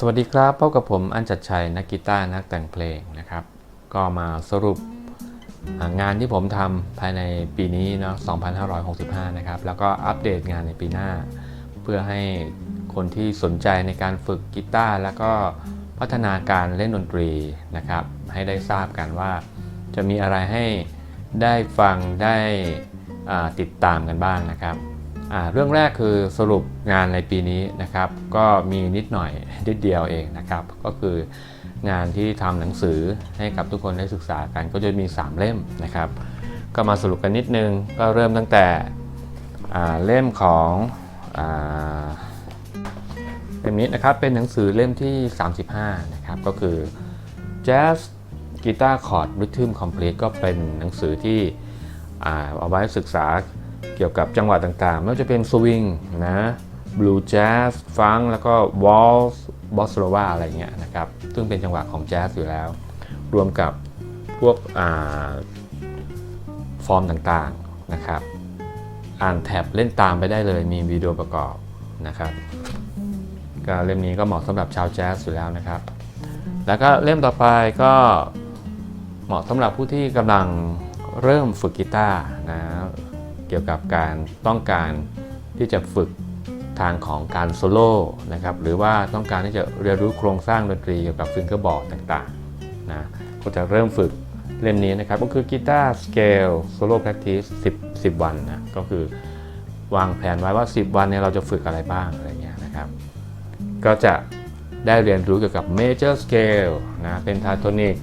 สวัสดีครับพบกับผมอันจัดชัยนักกีตาร์นักแต่งเพลงนะครับ ก็มาสรุปงานที่ผมทำภายในปีนี้เนาะ 2565 นะครับ แล้วก็อัปเดตงานในปีหน้า เพื่อให้คนที่สนใจในการฝึกกีตาร์แล้วก็พัฒนาการเล่นดนตรีนะครับ ให้ได้ทราบกันว่า จะมีอะไรให้ได้ฟังได้ติดตามกันบ้างนะครับ เรื่องแรกคือสรุปงานในปีนี้นะครับ ก็มีนิดหน่อยนิดเดียวเองนะครับ ก็คืองานที่ทำหนังสือให้กับทุกคนได้ศึกษากันก็จะมี 3 เล่มนะครับ ก็มาสรุปกันนิดนึงก็เริ่มตั้งแต่เล่มของอเล่มนี้นะครับเป็นหนังสือเล่มที่ 35 นะครับก็คือ Jazz Guitar Chord Rhythm Complete ก็เป็นหนังสือที่เอาไว้ศึกษา เกี่ยวกับจังหวะต่างๆ ไม่ว่าจะเป็นสวิงนะบลูแจ๊สฟังแล้วก็วอลส์บอสโลวาอะไรเงี้ยนะครับ ซึ่งเป็นจังหวะของแจ๊สอยู่แล้ว รวมกับพวกอาฟอร์มต่างๆนะครับ อ่านแท็บเล่นตามไปได้เลยมีวิดีโอประกอบนะครับก็เล่มนี้ก็เหมาะสำหรับชาวแจ๊สอยู่แล้วนะครับ แล้วก็เล่มต่อไปก็เหมาะสำหรับผู้ที่กำลังเริ่มฝึกกีตาร์นะ เกี่ยวกับการต้องการที่จะฝึกทางของการโซโล่นะครับหรือว่าต้องการที่จะเรียนรู้โครงสร้างดนตรีเกี่ยวกับฟิงเกอร์บอร์ดต่างๆนะก็จะเริ่มฝึกเล่มนี้นะครับก็คือกีตาร์สเกลโซโล่ practice 10 10 วันนะก็คือวางแผนไว้ว่า 10 วันเนี่ยเราจะฝึกอะไรบ้างอะไรเงี้ยนะครับก็จะได้เรียนรู้เกี่ยวกับ major scale นะ pentatonic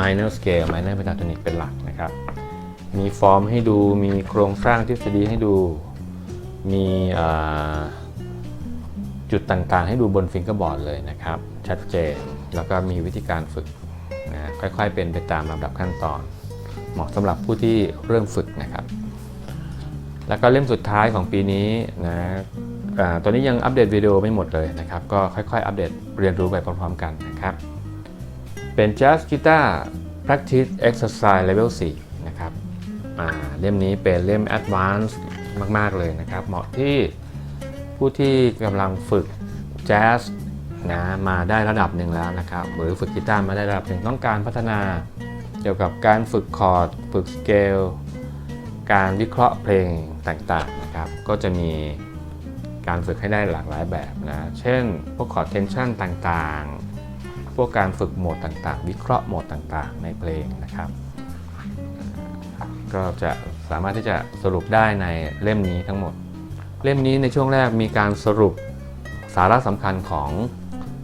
minor scale minor pentatonic เป็นหลักนะครับ มีฟอร์มให้ดู มีโครงสร้างทฤษฎีให้ดู มีจุดต่างๆ ให้ดูบนฟิงเกอร์บอร์ดเลยนะครับ ชัดเจน แล้วก็มีวิธีการฝึกนะค่อยๆ เป็นไปตามลำดับขั้นตอน เหมาะสำหรับผู้ที่เริ่มฝึกนะครับ แล้วก็เล่มสุดท้ายของปีนี้นะตอนนี้ยังอัปเดตวิดีโอไม่หมดเลยนะครับ ก็ค่อยๆ อัปเดตเรียนรู้ไปพร้อมๆกันนะครับ เป็น Jazz Guitar Practice Exercise Level 4 เล่มนี้เป็นเล่ม Advanced มาก ๆ เลยนะครับ เหมาะที่ผู้ที่กำลังฝึกแจ๊สนะมาได้ระดับหนึ่งแล้วนะครับ หรือฝึกกีตาร์มาได้ระดับหนึ่งต้องการพัฒนา เกี่ยวกับการฝึกคอร์ด ฝึกสเกล การวิเคราะห์เพลงต่างๆนะครับ ก็จะมีการฝึกให้ได้หลากหลายแบบนะ เช่น พวกคอร์ดเทนชันต่างๆ พวกการฝึกโหมดต่างๆ วิเคราะห์โหมดต่างๆ ในเพลงนะครับ ก็จะสามารถที่จะสรุปได้ในเล่มนี้ทั้งหมด เล่มนี้ในช่วงแรกมีการสรุปสาระสำคัญของ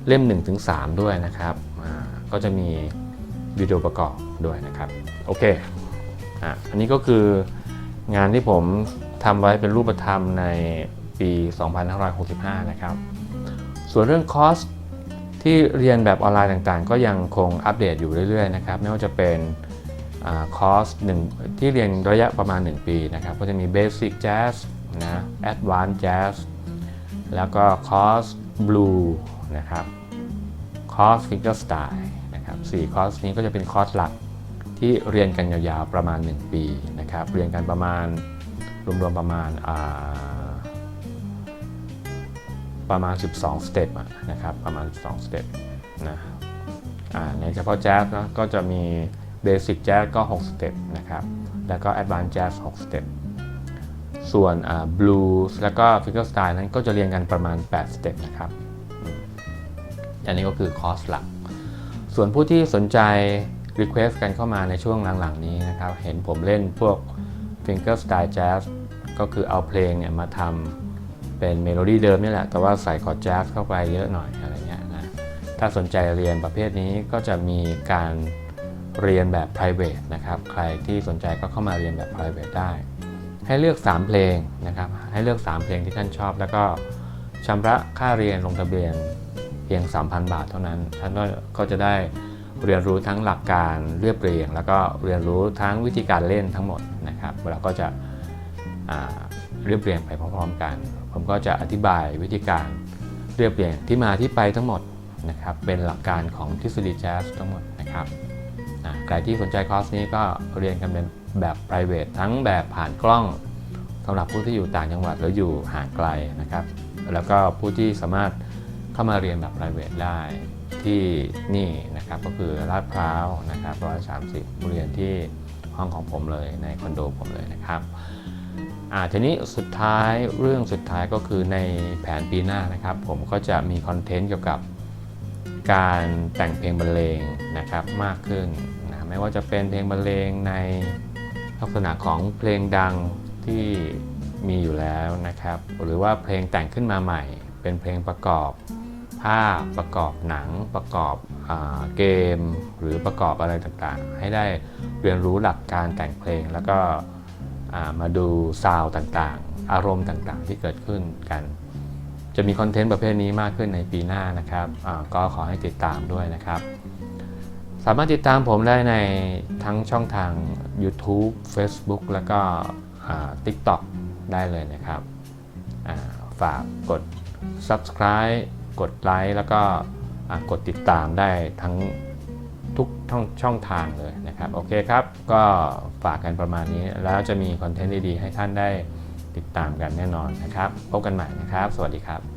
เล่ม 1-3 ด้วยนะครับ ก็จะมีวิดีโอประกอบด้วยนะครับ โอเคอะอันนี้ก็คืองานที่ผมทำไว้เป็นรูปธรรมในปี 2565 นะครับ ส่วนเรื่องคอร์สที่เรียนแบบออนไลน์ต่างๆ ก็ยังคงอัปเดตอยู่เรื่อยๆนะครับ ไม่ว่าจะเป็น คอร์สหนึ่งที่เรียนระยะประมาณ 1 ปีนะครับ ก็จะมี Basic Jazz นะ Advanced Jazz แล้วก็คอร์ส Blue นะครับคอร์ส Finger Style นะครับสี่คอร์สนี้ก็จะเป็นคอร์สหลักที่เรียนกันยาวๆประมาณ 1 ปีนะครับ เรียนกันประมาณรวมๆประมาณาประมาณ 12 สเต็ปนะครับ ประมาณ 12 สเต็ปนะในเฉพาะแจ๊สนะก็จะมี เบสิกแจ๊สก็ 6 สเต็ปนะครับ แล้วก็แอดวานซ์แจ๊ส6สเต็ป ส่วนบลูส์แล้วก็ฟิกเกอร์สไตล์นั้นก็จะเรียนกันประมาณ 8 สเต็ปนะครับ อันนี้ก็คือคอร์สหลัก ส่วนผู้ที่สนใจ Request กันเข้ามาในช่วงหลังๆ นี้นะครับ เห็นผมเล่นพวก Finger Style Jazz ก็คือเอาเพลงเนี่ยมาทำเป็นเมโลดี้เดิมนี่แหละ แต่ว่าใส่คอร์ดแจ๊สเข้าไปเยอะหน่อยอะไรเงี้ยนะ ถ้าสนใจเรียนประเภทนี้ก็จะมีการ เรียนแบบ private นะครับ ใครที่สนใจก็เข้ามาเรียนแบบ private ได้ ให้เลือก 3 เพลงนะครับ ให้เลือก 3 เพลงที่ท่านชอบ แล้วก็ชำระค่าเรียนลงทะเบียนเพียง 3,000 บาทเท่านั้น ท่านก็จะได้เรียนรู้ทั้งหลักการเรียบเรียง แล้วก็เรียนรู้ทั้งวิธีการเล่นทั้งหมดนะครับ เราก็จะเรียบเรียงไปพร้อมๆกัน ผมก็จะอธิบายวิธีการเรียบเรียงที่มาที่ไปทั้งหมดนะครับ เป็นหลักการของทฤษฎีแจ๊สทั้งหมดนะครับ ใครที่สนใจคอร์สนี้ก็เรียนกันเป็นแบบ private ทั้งแบบผ่านกล้องสำหรับผู้ที่อยู่ต่างจังหวัดหรืออยู่ห่างไกลนะครับ แล้วก็ผู้ที่สามารถเข้ามาเรียนแบบ private ได้ที่นี่นะครับก็คือลาดพร้าวนะครับ130เรียนที่ห้องของผมเลยในคอนโดผมเลยนะครับอ่าทีนี้สุดท้ายเรื่องสุดท้ายก็คือในแผนปีหน้านะครับ ผมก็จะมีคอนเทนต์เกี่ยวกับ การแต่งเพลงบรรเลงนะครับมากขึ้นนะไม่ว่าจะเป็นเพลงบรรเลงในลักษณะของเพลงดังที่มีอยู่แล้วนะครับ หรือว่าเพลงแต่งขึ้นมาใหม่ เป็นเพลงประกอบภาพประกอบหนังประกอบอเกม หรือประกอบอะไรต่างๆ ให้ได้เรียนรู้หลักการแต่งเพลงแล้วก็มาดูซาวด์ต่างๆ อารมณ์ต่างๆ ที่เกิดขึ้นกัน จะมีคอนเทนต์ประเภทนี้มากขึ้นในปีหน้านะครับก็ขอให้ติดตามด้วยนะครับ สามารถติดตามผมได้ในทั้งช่องทาง YouTube Facebook แล้วก็ TikTok ได้เลยนะครับ ฝากกด Subscribe กดไลค์แล้วก็กดติดตามได้ทั้งทุกช่องช่องทางเลยนะครับ โอเคครับ ก็ฝากกันประมาณนี้แล้วจะมีคอนเทนต์ดีๆ ให้ท่านได้ ติดตามกันแน่นอนนะครับ พบกันใหม่นะครับ สวัสดีครับ